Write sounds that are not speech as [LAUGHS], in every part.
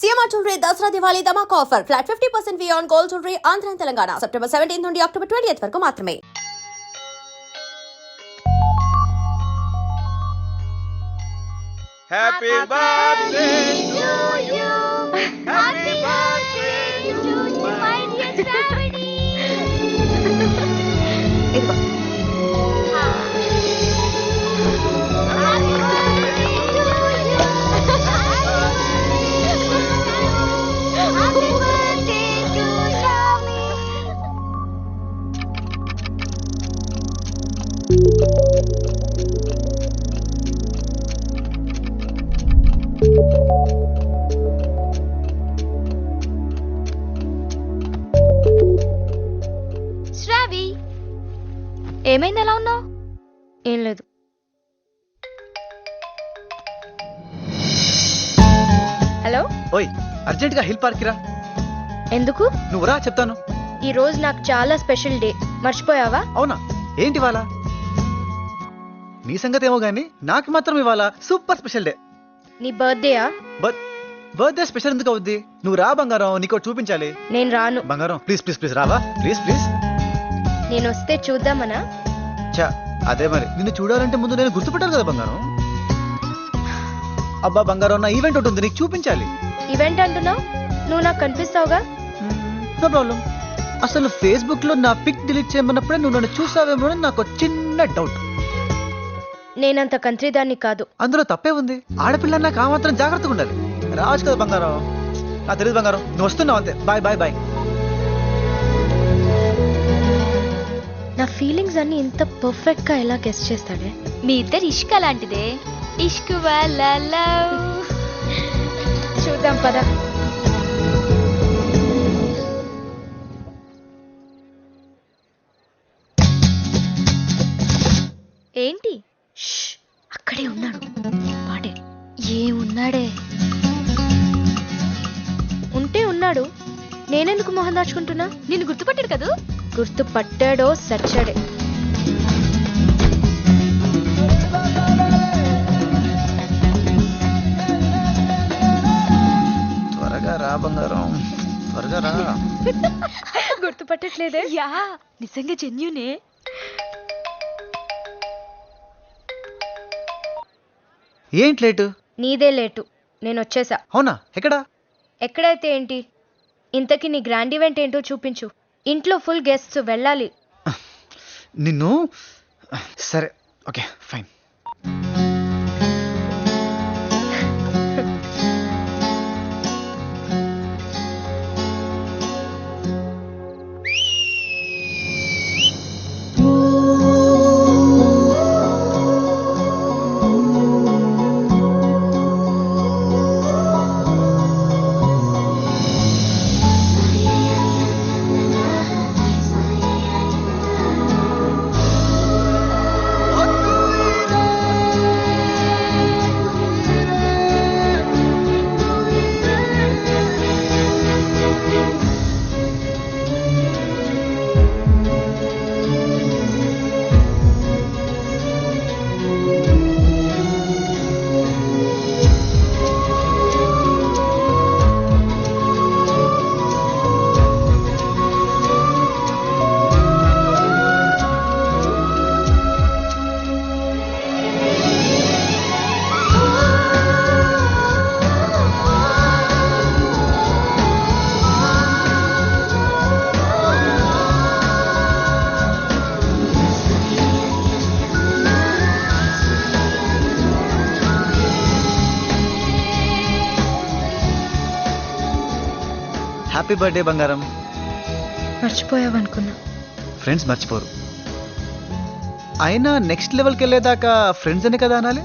CMR jewellery Dasara Diwali ధమాక్ offer. Flat fifty percent on gold jewellery Andhra Telangana. September seventeen నుండి October twenty వరకు మాత్రమే. Happy birthday Shravi ఏమైంది ఎలా ఉన్నావు? ఏం లేదు. హలో? ఓయ్ అర్జెంట్గా హిల్ పార్క్ రా. ఎందుకు? నువ్వు రా చెప్తాను. ఈ రోజు నాకు చాలా స్పెషల్ డే. మర్చిపోయావా? అవునా? ఏంటి ఇవాళ? నీ సంగతి ఏమో గానీ నాకు మాత్రం ఇవాళ సూపర్ స్పెషల్ డే. నీ బర్త్డేయా బర్త్డే స్పెషల్ ఎందుకు అవుద్ది? నువ్వు రా బంగారం. నీకు చూపించాలి. నేను రాను. బంగారం. ప్లీజ్ ప్లీజ్ ప్లీజ్ రావా? ప్లీజ్ ప్లీజ్ నేను వస్తే చూద్దామనా? చా అదే మరి. నిన్ను చూడాలంటే ముందు నేను గుర్తుపట్టాలి కదా బంగారం. అబ్బా బంగారం నా ఈవెంట్ ఒకటి ఉంది. నీకు చూపించాలి. ఈవెంట్ అంటున్నావు? నువ్వు నాకు కనిపిస్తావుగా? నో ప్రాబ్లం అసలు ఫేస్బుక్లో నా పిక్ డిలీట్ చేయమన్నప్పుడే నువ్వు నన్ను చూసావేమో నాకు చిన్న డౌట్ నేనంత కంట్రీ దాన్ని కాదు. అందులో తప్పే ఉంది. ఆడపిల్ల నాకు ఆ మాత్రం జాగ్రత్తగా ఉండాలి. రావచ్చు కదా బంగారం. నాకు తెలియదు బంగారం. నువ్వు వస్తున్నావు అంతే. Bye bye bye. నా ఫీలింగ్స్ అన్ని ఇంత పర్ఫెక్ట్గా ఎలా గెస్ట్ చేస్తాడే మీ ఇద్దరు ఇష్క లాంటిదే ఇష్క చూద్దాం పదా. ఏంటి? అక్కడే ఉన్నాడు. వాడే ఏమున్నాడే? ఉంటే ఉన్నాడు. నేనెందుకు మొహం దాచుకుంటున్నా? నిన్ను గుర్తుపట్టాడు కదూ? గుర్తు పట్టాడో సచ్చాడే. త్వరగా రా బంగారం. త్వరగా రా. [LAUGHS] గుర్తు పట్టట్లేదే యా నిజంగా జెన్యునే. ఏంటి లేటు? నీదే లేటు. నేను వచ్చేసా అవునా? ఎక్కడా? ఎక్కడైతే ఏంటి? ఇంతకీ నీ గ్రాండ్ ఈవెంట్ ఏంటో చూపించు. ఇంట్లో ఫుల్ గెస్ట్స్ వెళ్ళాలి. నిన్ను? సరే ఓకే ఫైన్. హ్యాపీ బర్త్డే బంగారం మర్చిపోయావనుకున్నా. ఫ్రెండ్స్ మర్చిపోరు. అయినా నెక్స్ట్ లెవెల్కి వెళ్ళేదాకా ఫ్రెండ్స్ అనే కదా అనాలి? [LAUGHS]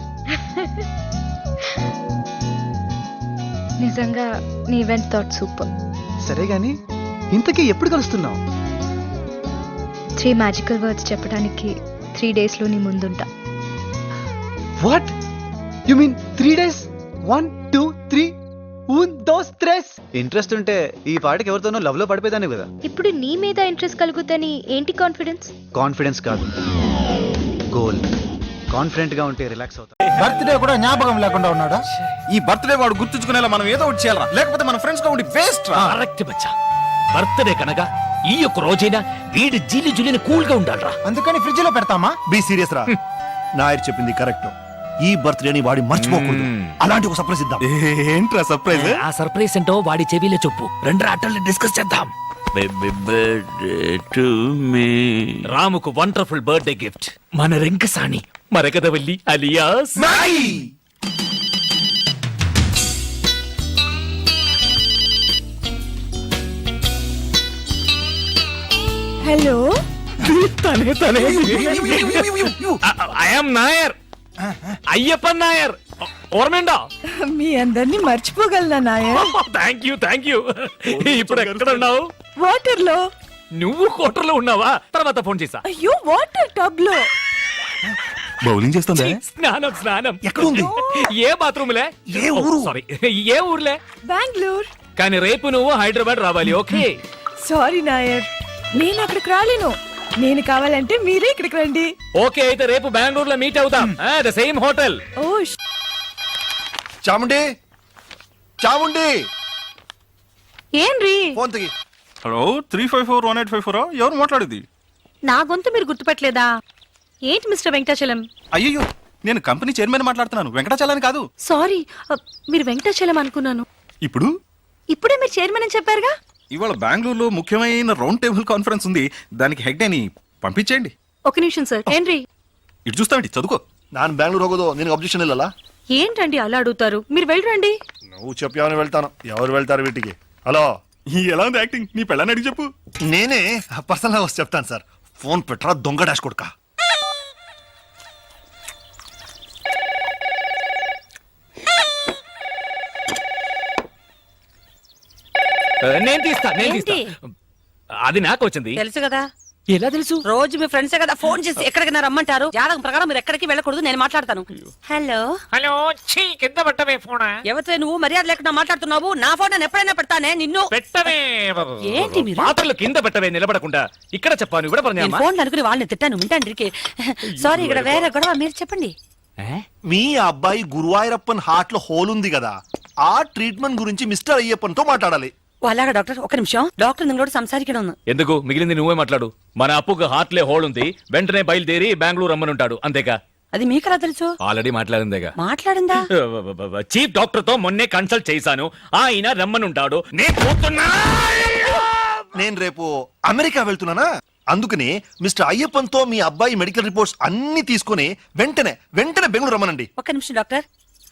నిజంగా నీ ఈవెంట్ థాట్ సూపర్ సరే గాని ఇంతకీ ఎప్పుడు కలుస్తున్నావు? త్రీ మ్యాజికల్ వర్డ్స్ చెప్పడానికి త్రీ డేస్లో నీ ముందుంటా. What you mean three days one two three un dos tres. Interest ఉంటే ఈ పాటకి ఎవరితోనో లవ్లో పడిపోయేదాన్ని కదా. ఇప్పుడు నీ మీద ఇంట్రెస్ట్ కలుగుతని ఏంటి కాన్ఫిడెన్స్ కాన్ఫిడెన్స్ కాదు. గోల్ కాన్ఫిడెంట్గా ఉంటే రిలాక్స్ అవుతా. బర్త్డే కూడా జ్ఞాపకం లేకుండా ఉన్నాడా? ఈ బర్త్డే వాడు గుర్తుంచుకునేలా మనం ఏదో ఒకటి చేయాలరా? లేకపోతే మన ఫ్రెండ్స్గా ఉండి వేస్ట్ రా? కరెక్ట్ బచ్చా. బర్త్డే కనుక ఈ యొక్క రోజైనా వీడి జీలి జులిని కూల్గా ఉండాలరా. అందుకని ఫ్రిడ్జ్లో పెడతామా? బి సీరియస్ రా. నాయర్ చెప్పింది కరెక్ట్ ఈ బర్త్డేని వాడి మర్చిపోకూడదు. అలాంటి ఒక సర్ప్రైజ్ ఇద్దాం. ఏంట్రా సర్ప్రైజ్? ఆ సర్ప్రైజ్ ఏంటో వాడి చెవిలో చెప్పు. రెండు ఆటల్ని డిస్కస్ చేద్దాం. రాముకు వండర్ఫుల్ బర్త్డే గిఫ్ట్. మన రెంకసాని మరగదవల్లి అలియాస్. హలో. తనే తనే. ఐఎమ్ నాయర్. అయ్యప్పన్ నాయర్ ఓర్మెండా మీ అందరినీ మర్చిపోగలనా Nair? Thank you thank you ఇప్పుడు ఎక్కడ ఉన్నావు? వాటర్లో నువ్వు కోటర్లో ఉన్నావా? తర్వాత ఫోన్ చేసా అయ్యో వాటర్ టబ్లో బౌలింగ్ చేస్తుందా? స్నానం స్నానం. ఎక్కడ ఉంది? ఏ బాత్రూమ్లే? ఏ ఊరు? సారీ ఏ ఊర్లే? బెంగళూరు. కానీ రేపు నువ్వు హైదరాబాద్ రావాలి ఓకే? సారీ నాయర్. నేను అక్కడికి రాలేను. నేను కావాలంటే మీరే ఇక్కడికి రండి. ఓకే అయితే రేపు బెంగళూరులో మీట్ అవుతాం. ద సేమ్ హోటల్ ఓ చాముండి. చాముండి. ఏంరి phone తిగి hello three five four one eight five four ఎవరు మాట్లాడేది? నా గొంతు మీరు గుర్తుపట్టలేదా? ఏంటి మిస్టర్ వెంకటాచలం? అయ్యో నేను కంపెనీ చైర్మన్ మాట్లాడుతున్నాను. వెంకటాచలాని కాదు. సారీ మీరు వెంకటాచలం అనుకున్నాను. ఇప్పుడు? ఇప్పుడే మీరు చైర్మన్ అని చెప్పారుగా? ఇవాళ బెంగళూరులో ముఖ్యమైన రౌండ్ టేబుల్ కాన్ఫరెన్స్ ఉంది దానికి హెడ్ అని పంపించేయండి ఒక నిమిషం సార్ ఏంరి ఇటు చూస్తామండి చదువుకో ನಾನು ಬ್ಯಾಂಗ್ಳೂರ್ ಹೋಗೋದು ನಿನಗೆ ಅಬ್ಜೆಕ್ಷನ್ ಇಲ್ಲಲ್ಲ ఏంటండి అలా అడుగుతారు మీరు వెళ్ళరండి నువ్వు చెప్పావని వెళ్తాను ఎవరు వెళ్తారు వీటికి హలో ఈ ఎలా ఉంది యాక్టింగ్ నీ పెళ్ళని అడిగి చెప్పు నేనే పర్సనల్ హౌస్ చెప్తాను సార్ ఫోన్ పెట్టరా దొంగ డాష్ కొడుక నేను తీస్తా నేను? తీస్తా. అది నాకు వచ్చింది. తెలుసు కదా? ఎలా తెలుసు? రోజు మీ ఫ్రెండ్సే కదా ఫోన్ చేసి ఎక్కడికి రమ్మంటారు? జాతకం ప్రకారం మీరు ఎక్కడికి వెళ్ళకూడదు నేను మాట్లాడతాను. హలో? హలో చీ కింద పెట్టవే ఫోన్? ఎవరితో నువ్వు మర్యాద లేకుండా మాట్లాడుతున్నావు? నా ఫోన్ నేను ఎప్పుడైనా పెడతానే? నిన్ను? పెట్టవే. ఏంటి మీరు? పాత్రలు కింద పెట్టవే నిలబడకుండా. ఇక్కడ చెప్పాను ఇక్కడ నేను ఫోన్ అనుకుని వాళ్ళని తిట్టాను వింటాండ్రికి సారీ ఇక్కడ వేరే గొడవ మీరు చెప్పండి. మీ అబ్బాయి గురువాయూరప్పన్ హార్ట్లో హోల్ ఉంది కదా. ఆ ట్రీట్మెంట్ గురించి మిస్టర్ అయ్యప్పన్తో మాట్లాడాలి. అలాగా డాక్టర్ ఒక నిమిషం. డాక్టర్ నిన్నోడు സംസാരിക്കണമെന്ന് ఎందుకు? మిగిలింది నువ్వే మాట్లాడు. మన అప్పుకు హార్ట్లే హోల్ ఉంది. వెంటనే బయలుదేరి బెంగళూరు రమ్మనుంటాడు. అంతేకా? అది మీకు ఎలా తెలుసు? ఆల్రెడీ మాట్లాడిందేగా? మాట్లాడిందా? [LAUGHS] చీఫ్ డాక్టర్తో మొన్నే కన్సల్ట్ చేశాను. ఆయన రమ్మనుంటాడు. నేను పోతున్నా నేను రేపు అమెరికా వెళ్తున్నానా? అందుకని మిస్టర్ అయ్యప్పన్తో మీ అబ్బాయి మెడికల్ రిపోర్ట్స్ అన్ని తీసుకుని వెంటనే వెంటనే బెంగళూరు రమ్మనండి. ఒక నిమిషం డాక్టర్.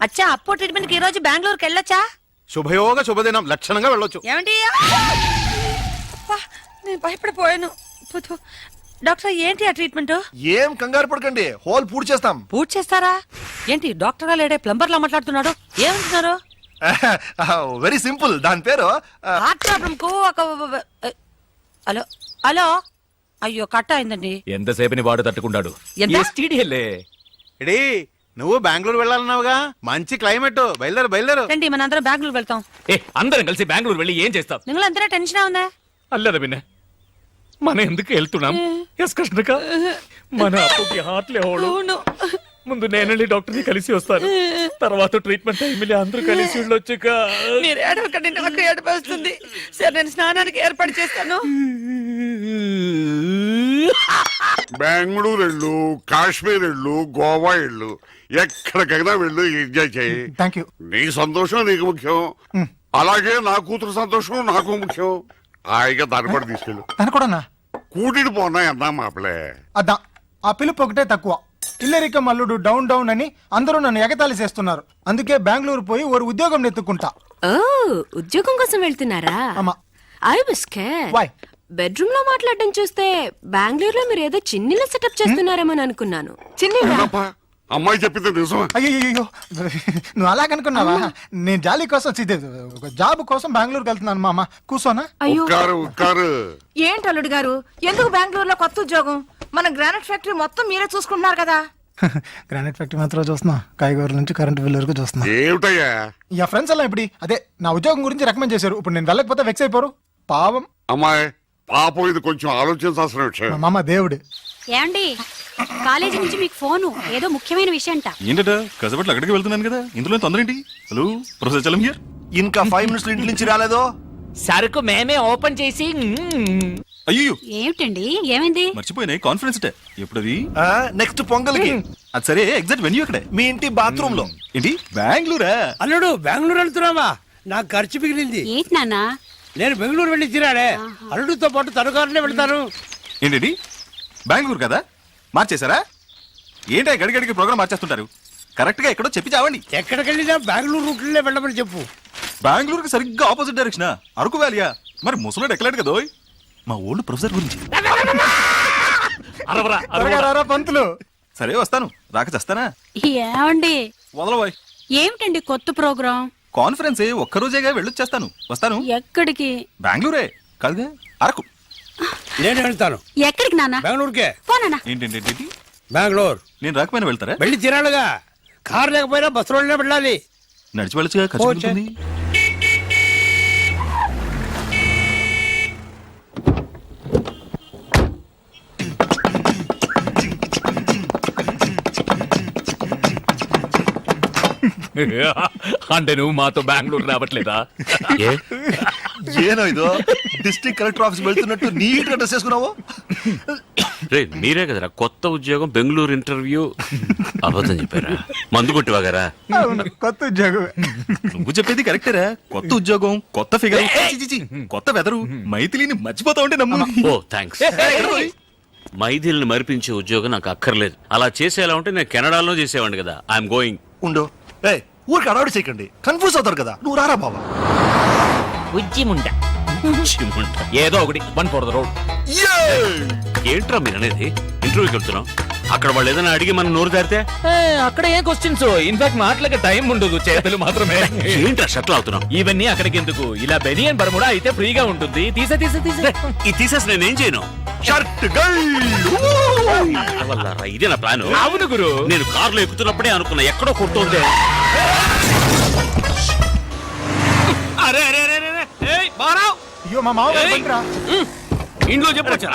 అచ్చా అప్పు ట్రీట్మెంట్కి ఈ రోజు బెంగళూరుకి వెళ్ళొచ్చా శుభయోగ శుభదినం. లక్షణంగా వెళ్ళొచ్చు. ఏమండి? అబ్బా, నేను భయపడిపోయాను. థు. డాక్టర్ ఏంటి ఆ ట్రీట్మెంట్? ఏం కంగారు పడకండి. హోల్ పూర్తి చేస్తాం. పూర్తి చేస్తారా? ఏంటి డాక్టర్గా లేడే ప్లంబర్ లా మాట్లాడుతున్నాడు? ఏమంటున్నారు? [LAUGHS] Very simple. దాని పేరు ఆ, హార్ట్ ప్రాబ్లం కు ఒక హలో హలో? అయ్యో కట్ అయిందండి. ఎంతసేపని వాడు తట్టుకుంటాడు? ఎంత? STD-లే. ఎడీ నువ్వు బెంగళూరు వెళ్ళాలన్నావుగా మంచి క్లైమేట్ బయలుదేరు బయలుదేరు రండి మన అందరం బెంగళూరు వెళ్తాం ఏ అందరం కలిసి బెంగళూరు వెళ్ళి ఏం చేస్తాం നിങ്ങൾ എന്തിനാ ടെൻഷൻ ആവുന്നേ అల్లదా పిన్న మనం ఎందుకు వెళ్తున్నాం ఎస్ కృష్ణక మన అప్పుకి హార్ట్లే హోడు ముందు నేను డాక్టర్ని కలిసి వస్తాను. తర్వాత ట్రీట్మెంట్ టైంలో అందరూ కలిసి వెళ్ళొచ్చుక మీరు ఏడవకండి నాకు ఏడుపు వస్తుంది. సరే నేను స్నానానికి ఏర్పాటు చేస్తాను. బెంగళూరు వెళ్ళు కాశ్మీర్ వెళ్ళు గోవా వెళ్ళు. ఎక్కడికైనా వెళ్ళు ఎంజాయ్ చేయి. థ్యాంక్ యూ నీ సంతోషం నీకు ముఖ్యం. అలాగే నా కూతురు సంతోషం నాకు ముఖ్యం. హాయిగా దాన్ని కూడా తీసుకెళ్ళు. తను కూడానా? కూటిని పోనా అన్నా మాపలే. అద్దా ఆ పిలుపు ఒకటే తక్కువ. ఇల్లరిక మల్లుడు డౌన్ డౌన్ అని అందరూ నన్ను ఎగతాళి చేస్తున్నారు. అందుకే బెంగళూరు పోయి ఓ ఉద్యోగం నెత్తుకుంటా. ఓ ఉద్యోగం కోసం వెళ్తున్నారా? అమ్మా. I was Why? బెడ్రూమ్లో మాట్లాడడం చూస్తే బెంగళూరులో మీరు ఏదో చిన్నిల సెటప్ చేస్తున్నారేమో అనుకున్నాను. చిన్ని ఏంటప్పా? అమ్మాయి చెప్పింది నిజమే. అయ్యో నువ్వు అలాగనుకున్నావా నేను జాలీ కోసం చి- ఒక జాబ్ కోసం బెంగళూరుకి వెళ్తున్నాను మామ. కూర్చోనా? అయ్యో. ఉక్కారు ఉక్కారు. ఏంటి అల్లుడు గారు? ఎందుకు బెంగళూరులో కొత్త ఉద్యోగం? మన గ్రానైట్ ఫ్యాక్టరీ మొత్తం మీరే చూసుకుంటున్నారు కదా. గ్రానైట్ ఫ్యాక్టరీ మాత్రం చూస్తున్నా. కాయగూరల నుంచి కరెంట్ బిల్ వరకు చూస్తున్నా. ఏమిటయ్యా? ఇక ఫ్రెండ్స్ అలా ఇప్పుడు అదే నా ఉద్యోగం గురించి రికమెండ్ చేశారు. ఇప్పుడు నేను వెళ్ళకపోతే వెక్స్ అయిపోరు. పావం అమ్మాయి పాపం ఇది కొంచెం ఆలోచించాల్సిన విషయం. మామ దేవుడు. ఏమండి? కాలేజీ నుంచి మీకు ఫోను. ఏదో ముఖ్యమైన విషయం అంట ఏంటట? కసబట్లు అక్కడికి వెళ్తున్నాను కదా. ఇందులో తొందర ఏంటి హలో ప్రొఫెసర్ చలం హియర్. ఇంకా ఫైవ్ మినిట్స్ ఇంటి నుంచి రాలేదో? సరుకు మేమే ఓపెన్ చేసి అయ్యో ఏమిటండి? ఏమైంది? మర్చిపోయినాయి కాన్ఫరెన్స్ డే ఎప్పుడది? నెక్స్ట్ పొంగల్కి. అది సరే ఎగ్జాక్ట్ వెన్యూ అక్కడే మీ ఇంటి బాత్రూమ్లో ఏంటి? బెంగళూరా? అల్లుడు బెంగళూరు వెళ్తున్నావా? నాకు ఖర్చు మిగిలింది. ఏంటి నాన్న? నేను బెంగళూరు వెళ్ళి తిరాడే అల్లుడితో పాటు తనుకారులే వెళ్తాను. ఏంటి బెంగళూరు కదా? మార్చేశారా? ఏంటి గడిగడికి ప్రోగ్రామ్ మార్చేస్తుంటారు? కరెక్ట్గా ఎక్కడో చెప్పి చావండి. ఎక్కడికి వెళ్ళినా బెంగళూరు రూట్లే వెళ్ళమని చెప్పు. బెంగళూరుకి సరిగ్గా ఆపోజిట్ డైరెక్షన్ అరకు వ్యాలియా మరి ముసలోడు ఎక్కలేడు కదా ఓయ్. మా ఓల్డ్ ప్రొఫెసర్ గురించి. అరవరా పంతులు. సరే వస్తాను. రాక చేస్తానా? ఏమండి? వదలబోయ్ ఏమిటండి కొత్త ప్రోగ్రాం? కాన్ఫరెన్స్ ఒక్కరోజేగా వెళ్ళొచ్చేస్తాను. వస్తాను. ఎక్కడికి? బెంగళూరే. కాదుగా అరకు. నేను వెళ్తాను? ఎక్కడికి నాన్న? బెంగళూరుకే. పోనా ఏంటంటే బెంగళూరు. నేను రాకపోయినా వెళ్తారా? వెళ్ళి తిరాడుగా కారు లేకపోయినా బస్సులోనే వెళ్ళాలి. నడిచి వెళ్ళొచ్చుగా ఖర్చు ఓ, ఉంటుంది అంటే నువ్వు మాతో బెంగళూరు రావట్లేదా? ఏనో ఇదో? డిస్ట్రిక్ట్ కలెక్టర్ ఆఫీస్ వెళ్తున్నట్టు నీట్గా డ్రెస్ చేసుకున్నావు రే మీరే కదరా కొత్త ఉద్యోగం బెంగళూరు ఇంటర్వ్యూ. అబద్ధం చెప్పారా? మందు కొట్టివాగారా? అవును కొత్త ఉద్యోగం నువ్వు చెప్పేది కరెక్టేరా. కొత్త ఉద్యోగం కొత్త ఫిగర్. కొత్త వెదరు. మైథిలిని మర్చిపోతా ఉంటే నమ్ము. ఓ థ్యాంక్స్ మైథిల్ని మరిపించే ఉద్యోగం నాకు అక్కర్లేదు. అలా చేసేలా ఉంటే నేను కెనడాలో చేసేవాడిని కదా. I'm going. ఉండు. ఏ ఊరికి అడవాడి చేయకండి. కన్ఫ్యూజ్ అవుతారు కదా. నువ్వు రారా బాబా ఉజ్జి ముండ ఏదో ఒకటి. వన్ ఫోర్ ద రోడ్ ఏంట్రా మీరు అనేది? ఇంటర్వ్యూకి వెళ్తున్నాం. అక్కడ వాళ్ళు ఏదైనా అడిగి మనం నోరు దారితే అక్కడ ఏం క్వశ్చన్స్ ఇన్ఫాక్ట్ మాటలకి టైం ఉండదు చేతులు మాత్రమే. ఏంట్రా షట్లు అవుతున్నాం ఇవన్నీ అక్కడికి ఎందుకు? ఇలా బెనియన్ బర్ముడా అయితే ఫ్రీగా ఉంటుంది. తీసే తీసే తీసే. ఇది తీసేసి నేనేం చేయను? షర్ట్ వల్లరా, ఇదే నా ప్లాన్. అవును గురు. నేను కారులో ఎక్కుతున్నప్పుడే అనుకున్నా ఎక్కడో కొడుతుంది అరే అరే అరే అరే ఏయ్ బారావ్ అయ్యో మా మామగారు బండిరా. ఇంట్లో చెప్పొచ్చా?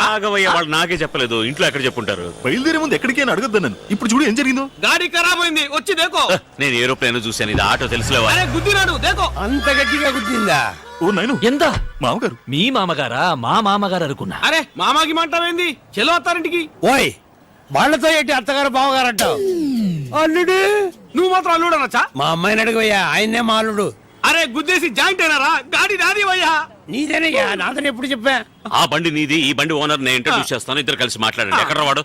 వాళ్ళు నాకే చెప్పలేదు. ఇంట్లో ఎక్కడ చెప్పుంటారు? బయలుదేరే ముందు ఎక్కడికి అని అడగద్దు నన్ను ఇప్పుడు చూడు ఏం జరిగిందో? గాడి ఖరాబ్ అయింది. వచ్చి దేకో. నేను ఏరోప్లేన్ చూశాను. ఇది ఆటో తెలుసులేవా? అరే గుద్దినాడు. దేకో. అంత గట్టిగా గుద్దిందా? ఓ నైను. ఎంత? మామగారు. మీ మామగారా? మా మామగారు అనుకున్నా. అరే మామాకి మంటమైంది చెలో అత్తారింటికి. ఓయ్ వాళ్ళతో ఏంటి అత్తగారు బావగారు అంటావు? అల్లుడు నువ్వు మాత్రం అల్లుడు అనొచ్చా? మా అమ్మాయిని అడిగయ్యా ఆయన్నే మా అల్లుడు. అరే గుద్దేసి జాయింట్ అయినారా? గాడి నాది అయ్యా నీదేనయ్యా నాదని ఎప్పుడు చెప్పా ఆ బండి నీది ఈ బండి ఓనర్ నేను ఇంట్రడ్యూస్ చేస్తాను ఇద్దరు కలిసి మాట్లాడండి ఎక్కడ వాడు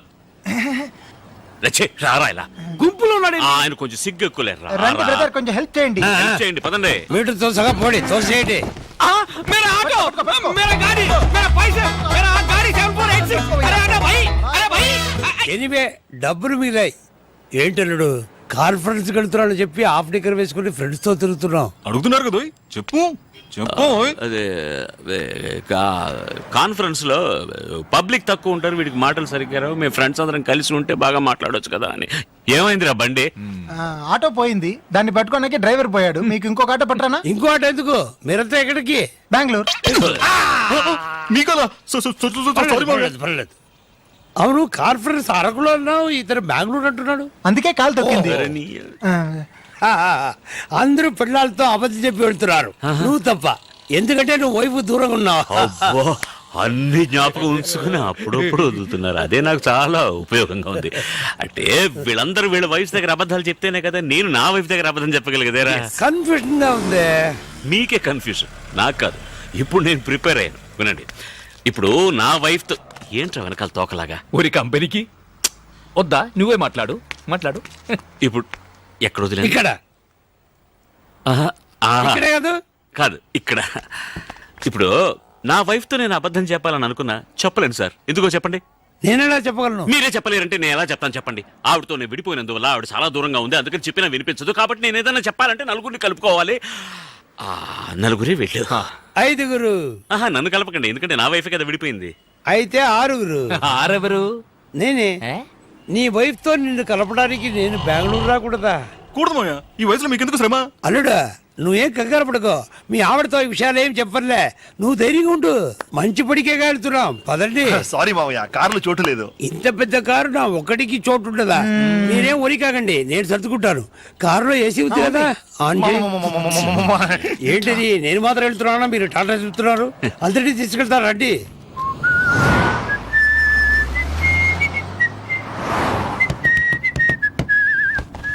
రచ్చే రారా ఇలా గుంపులో ఉన్నాడు ఆ, ఆయన కొంచెం సిగ్గు ఎక్కువలేరు రండి బ్రదర్ కొంచెం హెల్ప్ చేయండి చేయండి పదండి మీటర్ తోసగా పోడి తోసేయండి मेरा ऑटो मेरा गाड़ी मेरा पैसे मेरा गाड़ी सेवन फोर एट सिक्स अरे अरे भाई अरे भाई ఎనివే డబ్బులు మిగిలాయి ఏంటల్లుడు కాన్ఫరెన్స్ వెళ్తున్నాను చెప్పి హాఫ్ డిక్కర్ వేసుకుని ఫ్రెండ్స్తో తిరుగుతున్నాం. అడుగుతున్నారు కదా ఓయ్. చెప్పు. చెప్పు ఓయ్. అదే అదే, కా- కాన్ఫరెన్స్లో పబ్లిక్ తక్కువ ఉంటారు వీడికి మాటలు సరిగ్గా రావు. మేము ఫ్రెండ్స్ అందరం కలిసి ఉంటే బాగా మాట్లాడొచ్చు కదా అని. ఏమైందిరా బండి? ఆటో పోయింది. దాన్ని పట్టుకోడానికి డ్రైవర్ పోయాడు. మీకు ఇంకొక ఆటో పట్టరానా? ఇంకో ఆటో ఎందుకు? మీరంతా ఎక్కడికి? బెంగళూరు. So- sorry. పర్లేదు. అవును కాన్ఫరెన్స్ అరకులో అన్నావు ఇతను బెంగళూరు అంటున్నాడు. అందుకే కాలు తొక్కింది. ఆ, అందరూ పిల్లలతో అబద్ధం చెప్పి వెళ్తున్నారు. నువ్వు తప్ప. ఎందుకంటే నువ్వు వైపు దూరంగా ఉన్నావు. అబ్బో, అన్ని జ్ఞాపకం ఉంచుకుని అప్పుడప్పుడు వదులుతున్నారు. అదే నాకు చాలా ఉపయోగంగా ఉంది. అంటే వీళ్ళందరూ వీళ్ళ వైఫ్ దగ్గర అబద్ధాలు చెప్తేనే కదా నేను నా వైఫ్ దగ్గర అబద్ధం చెప్పగలిగేదేరా? కన్ఫ్యూజన్గా ఉంది. మీకే కన్ఫ్యూజన్ నాకు కాదు. ఇప్పుడు నేను ప్రిపేర్ అయ్యాను. వినండి. ఇప్పుడు నా వైఫ్తో ఏంట్రా వెనకాల తోకలాగా? ఊరి కంపెనీకి? వద్దా? నువ్వే మాట్లాడు. మాట్లాడు. ఇప్పుడు ఎక్కడ వదిలేదు ఇక్కడ. ఆహా, ఆహా. ఇక్కడే కాదు. కాదు ఇక్కడ. ఇప్పుడు నా వైఫ్తో నేను అబద్ధం చెప్పాలని అనుకున్నా చెప్పలేను సార్. ఎందుకో చెప్పండి? నేనేలా చెప్పగలను? మీరే చెప్పలేరంటే నేను ఎలా చెప్తాను చెప్పండి? ఆవిడతో నేను విడిపోయినందువల్ల ఆవిడ చాలా దూరంగా ఉంది అందుకని చెప్పినా వినిపించదు. కాబట్టి నేను ఏదైనా చెప్పాలంటే నలుగురిని కలుపుకోవాలి. నలుగురే వెళ్ళు. ఐదుగురు. ఆహా నన్ను కలపకండి ఎందుకంటే నా వైఫ్ కదా విడిపోయింది. అయితే ఆరుగురు. ఆరెవరు? నేనే. నీ వైఫ్తో నిన్ను కలపడానికి నేను బెంగళూరు రాకూడదా? కూడదు ఈ వయసులో మీకు ఎందుకు శ్రమ? అల్లుడా నువ్వేం కంగారు పడుకో. మీ ఆవిడతో ఈ విషయాలు ఏం చెప్పర్లే. నువ్వు ధైర్యంగా ఉండు. మంచి పడికే వెళ్తున్నాం పదండి. సారీ మామయ్య కార్లు చోటు లేదు. ఇంత పెద్ద కారు నా ఒకటికి చోటు ఉంటుందా మీరేం ఒరి కాకండి. నేను సర్దుకుంటాను. కారులో ఏసీ ఉంది కదా? ఆన్ చేయి. ఏంటిది? నేను మాత్రం వెళ్తున్నానా? మీరు టాటా చెప్తున్నారు [LAUGHS] అందరినీ తీసుకెళ్తారు రండి.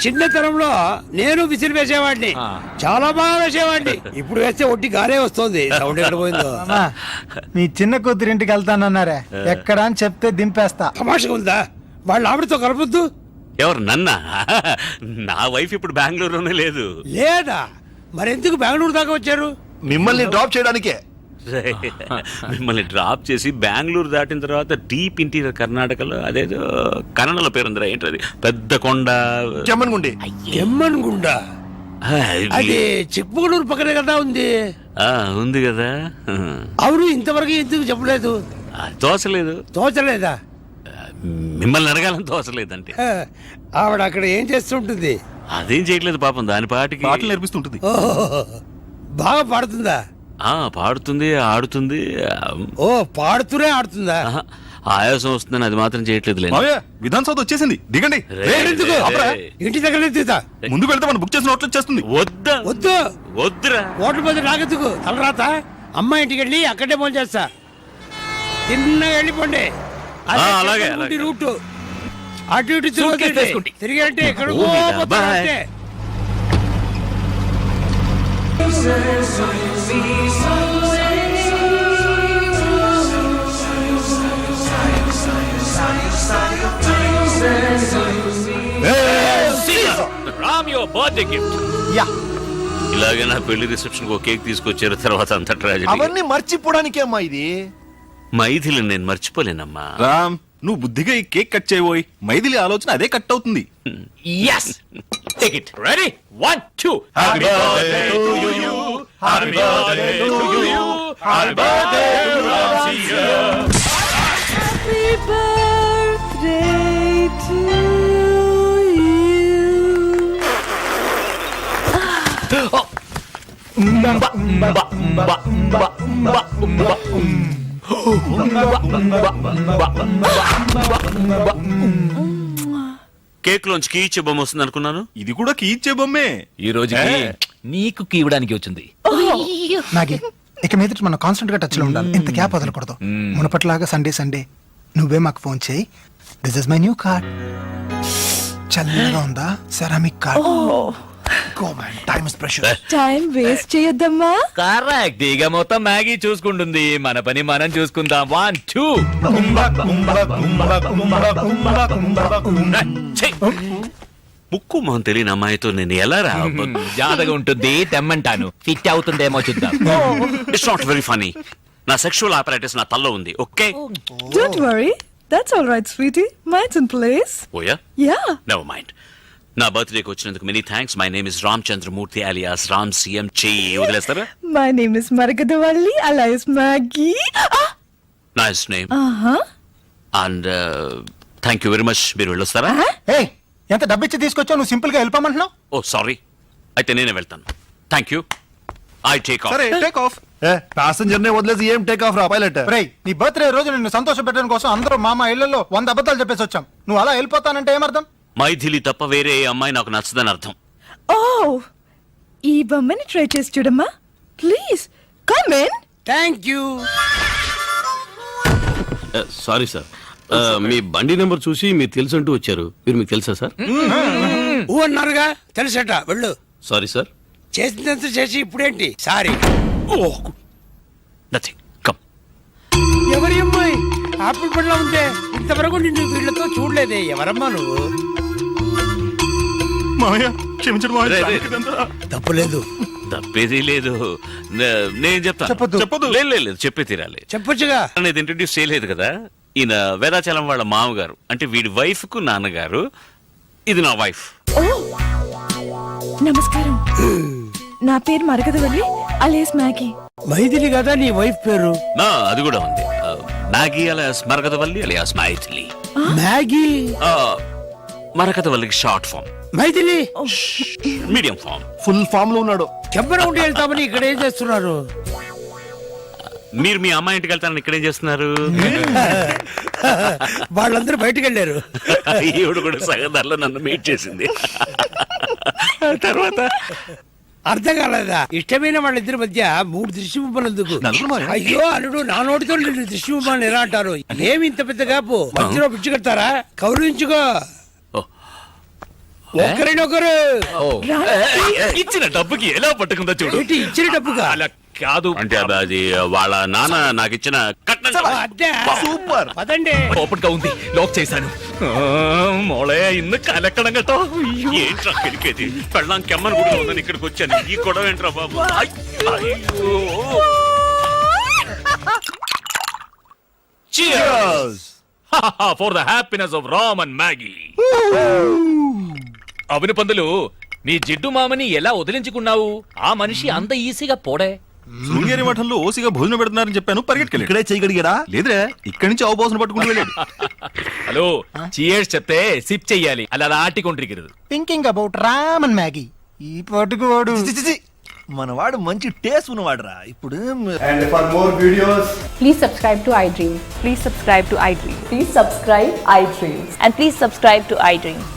చిన్నతనంలో నేను విసిరి వేసేవాడిని. చాలా బాగా వేసేవాడిని. ఇప్పుడు వేస్తే ఒట్టి గారే వస్తుంది. సౌండ్ ఎక్కడ పోయిందో [LAUGHS] మామా మీ చిన్న కూతురింటికి వెళ్తానన్నారే. ఎక్కడ అని చెప్తే దింపేస్తా. తమాషగా ఉందా? వాళ్ళ ఆవిడతో కలపొద్దు. ఎవరు నన్న? నా వైఫ్ ఇప్పుడు బెంగళూరులోనే లేదు. లేదా? మరెందుకు బెంగళూరు దాకా వచ్చారు? మిమ్మల్ని డ్రాప్ చేయడానికే. మిమ్మల్ని డ్రాప్ చేసి బెంగళూరు దాటిన తర్వాత డీప్ ఇంటీరియర్ కర్ణాటకలో అదేదో కన్నడలో పేరుందిరా ఏంటది పెద్ద కొండ. చెమ్మన్గుండి ఎమ్మన్ గుండా ఆ, అది చిక్మగళూరు పక్కనే కదా ఉంది. ఆ, ఉంది కదా. అవును ఇంతవరకు ఎందుకు చెప్పలేదు? ఆ, తోసలేదు. తోచలేదా? మిమ్మల్ని అడగాలని తోసలేదంటే. హ, ఆవిడ అక్కడ ఏం చేస్తుంటుంది? అదేం చేయట్లేదు పాపం దాని పాటికి పాటలు నేర్పిస్తుంటుంది. బాగా పాడుతుందా? ఆ పాడుతుంది ఆడుతుంది. ఓ పాడుతూనే ఆడుతుందా? ఆయాసం వస్తుందని అది మాత్రం చేయట్లేదు మామయ్య విధాన్ సౌత్ వచ్చేసింది. దిగండి. ఎందుకు? ఇంటి దగ్గర ముందుకు వెళ్తే మనం బుక్ చేసిన హోటల్ వచ్చేస్తుంది. వద్దా. వద్దు. వద్దురా. ఓట్ల మీద నాకెందుకు తలరాత? అమ్మ ఇంటికి వెళ్ళి అక్కడే ఫోన్ చేస్తా. తిన్నగా వెళ్ళిపోండి. అలాగే. రూటు. అటు ఇటు తిరిగి. తిరిగి అంటే ఎక్కడికో ఓ మీద, పోతారు bye. అంతే. Ram your birthday gift yeah. ఇలాగే నా పెళ్ళి రిసెప్షన్ ఒక కేక్ తీసుకొచ్చారు తర్వాత అంత ట్రాజెడీ అవన్నీ మర్చిపోవడానికే అమ్మా ఇది? మైథిలి నేను మర్చిపోలేనమ్మా. రామ్ నువ్వు బుద్ధిగా ఈ కేక్ కట్ చేయబోయి మైథిలి ఆలోచన అదే కట్ అవుతుంది. Yes take it ready one two happy birthday to you happy birthday to you happy birthday cake లోంచి కీచే బొమ్మ వస్తుంది అనుకున్నాను. ఇది కూడా కీ ఇచ్చే బొమ్మే. ఈ రోజుకి నీకు కీ ఇవ్వడానికి వచ్చింది. నాగి ఇక మీద మనం కాన్స్టెంట్గా టచ్లో ఉండాలి. ఇంత గ్యాప్ వదలకూడదు. మునపట్లాగా సండే సండే నువ్వే మాకు ఫోన్ చేయి. This is my new card చల్లగా ఉందా? Ceramic card go man time is pressure time waste చేయొద్దమ్మా. Correct ఇక మొత్తం మ్యాగీ చూసుకుంటుంది. మన పని మనం చూసుకుందాం. వన్ టూ ముక్కు మొహం తెలియని అమ్మాయితో నేను ఎలా రా జాతగా ఉంటుంది తెమ్మంటాను. ఫిట్ అవుతుందేమో చూద్దాం. ఇట్స్ నాట్ వెరీ ఫనీ నా సెక్షువల్ ఆపరేటర్స్ నా తల్లో ఉంది okay don't worry that's all right sweetie minds in place oh yeah yeah never mind నా బర్త్డేకి వచ్చినందుకు many thanks my name is Ram Chandramurthy alias Ram CM చెయ్యి వదిలేస్తారా? My name is Maragadavalli alias Maggie nice name ఆహా and thank you very much మీరు వెళ్ళొస్తారా? ఏ ఎంత డబ్బిచ్చి తీసుకొచ్చావు? నువ్వు సింపుల్గా వెళ్ళిపోమంటున్నావు? ఓ సారీ అయితే నేనే వెళ్తాను. Thank you I take off సరే టేక్ ఆఫ్ ప్యాసింజర్ నే వదిలేసి ఏం టేక్ ఆఫ్ రా పైలట్ రేయ్ నీ బర్త్డే రోజు నిన్ను సంతోష పెట్టడం కోసం అందరూ మామ ఇళ్ళలో వంద అబద్ధాలు చెప్పేసి వచ్చాం నువ్వు అలా వెళ్ళిపోతానంటే ఏమర్థం? మైథిలి తప్ప వేరే ఏ అమ్మాయి నాకు నచ్చదని అర్థం. ఓ ఈ బొమ్మని ట్రై చేసి చూడమ్మా. Please come in thank you sorry sir మీ బండి నెంబర్ చూసి మీరు తెలుసు అంటూ వచ్చారు. మీరు మీకు తెలుసా సార్? ఊ అన్నారుగా తెలుసట వెళ్ళు. సారీ సార్ చేసినంత చేసి ఇప్పుడేంటి? సారీ నథింగ్ కమ్ ఎవరి అమ్మాయి? ఆపిల్ పండ్లో ఉంటే ఇంతవరకు నిన్ను వీళ్ళతో చూడలేదే. ఎవరమ్మా నువ్వు? మామయ్య క్షమించడు రే, రే. మామయ్య ఇదంతా. తప్పులేదు. తప్పేది లేదు. నే- నేను చెప్తాను చెప్పొద్దు. చెప్పదు లేదు లేదు, లేదు చెప్పే తీరాలి చెప్పొచ్చుగా. అనేది ఇంట్రడ్యూస్ చేయలేదు కదా. ఈయన వేదాచలం వాళ్ళ మామగారు. అంటే వీడి వైఫ్కు నాన్నగారు. ఇది నా వైఫ్. ఓ నమస్కారం. నా పేరు మరగదవల్లి అలేస్ మ్యాగీ. మైథిలి కదా నీ వైఫ్ పేరు? నా అది కూడా ఉంది. ఆ, Maggie alias Marakathavalli alias Mythili. Maggie? ఆ, మరకతవల్లికి short form. Mythili! Medium form. Full ఫామ్లో ఉన్నాడు. చెప్పన ఉండి వెళ్తామని ఇక్కడ ఏం చేస్తున్నారు? మీరు మీ అమ్మాయి ఇంటికి వెళ్తారని ఇక్కడేం చేస్తున్నారు? [LAUGHS] వాళ్ళందరూ బయటికి వెళ్ళారు. ఈవిడ కూడా సగదారిలో నన్ను మీట్ చేసింది. [LAUGHS] తర్వాత? అర్థం కాలేదా? ఇష్టమైన వాళ్ళిద్దరి మధ్య మూడు దృష్టి బొమ్మలు ఎందుకు? అయ్యో అల్లుడు నా నోటితో నిన్ను దృష్టి బొమ్మలు ఎలా అంటారు? ఏమి ఇంత పెద్ద కాపు మధ్యలో పిచ్చి కడతారా? కౌరించుకో. ఒకరినొకరు. ఇచ్చిన డబ్బుకి ఎలా పట్టుకుందో చూడు. ఇచ్చిన డబ్బుగా? అలా కాదు. అంటే అది వాళ్ళ నాన్న నాకు ఇచ్చిన సూపర్. పదండి. ఓపెన్గా ఉంది. లాక్ చేశాను. మోళే ఇన్ను కలెక్టడం గట్టో ఏంట్రా పెరికేది? పెళ్ళాం కెమ్మని కూడా ఉందని ఇక్కడికి వచ్చాను. ఈ గొడవ ఏంట్రా బాబు? అయ్, అయ్యో. Cheers! [LAUGHS] for the happiness of Ram and Maggie. అవును పందులు నీ జిడ్డు మామని ఎలా వదిలించుకున్నావు ఆ మనిషి అంత ఈజీగా పోడే శృంగేరి మఠంలో ఓసిగా భోజనం పెడుతున్నారని చెప్పాను పరిగెట్టుకెళ్ళి ఇక్కడే చేయగలిగాడా లేదురే ఇక్కడి నుంచి అవబోసన పట్టుకుంటూ వెళ్ళాడు హలో చియర్స్ చెప్తే సిప్ చెయ్యాలి అలా ఆటికొండ్రికిరదు thinking about Ram and Maggie ఈ పాటుకు వాడు. మనవాడు మంచి టేస్ట్ ఉన్నవాడురా ఇప్పుడు Please subscribe to iDream. Please subscribe to iDream. Please subscribe iDream. And please subscribe to iDream.